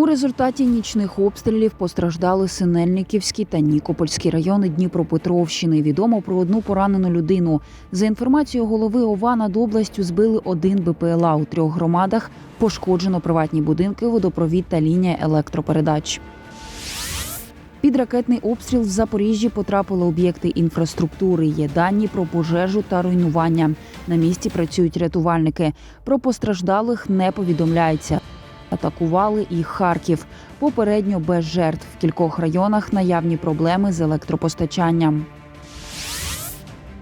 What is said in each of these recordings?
У результаті нічних обстрілів постраждали Синельниківський та Нікопольський райони Дніпропетровщини. Відомо про одну поранену людину. За інформацією голови ОВА над областю збили один БПЛА у трьох громадах. Пошкоджено приватні будинки, водопровід та лінія електропередач. Під ракетний обстріл в Запоріжжі потрапили об'єкти інфраструктури. Є дані про пожежу та руйнування. На місці працюють рятувальники. Про постраждалих не повідомляється. Атакували і Харків. Попередньо без жертв. В кількох районах наявні проблеми з електропостачанням.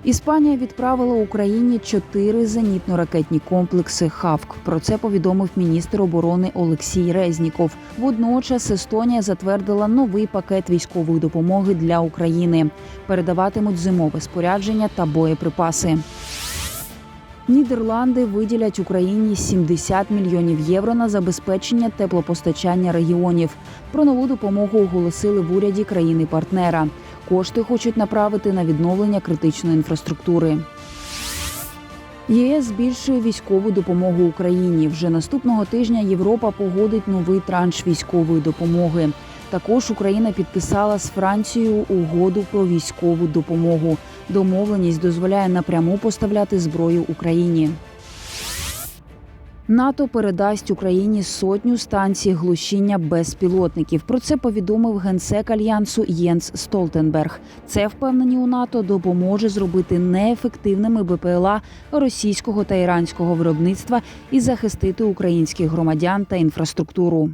Іспанія відправила Україні чотири зенітно-ракетні комплекси ХАВК. Про це повідомив міністр оборони Олексій Резніков. Водночас Естонія затвердила новий пакет військової допомоги для України. Передаватимуть зимове спорядження та боєприпаси. Нідерланди виділять Україні 70 мільйонів євро на забезпечення теплопостачання регіонів. Про нову допомогу оголосили в уряді країни-партнера. Кошти хочуть направити на відновлення критичної інфраструктури. ЄС збільшує військову допомогу Україні. Вже наступного тижня Європа погодить новий транш військової допомоги. Також Україна підписала з Францією угоду про військову допомогу. Домовленість дозволяє напряму поставляти зброю Україні. НАТО передасть Україні сотню станцій глушіння безпілотників. Про це повідомив генсек альянсу Єнс Столтенберг. Це впевнені у НАТО допоможе зробити неефективними БПЛА російського та іранського виробництва і захистити українських громадян та інфраструктуру.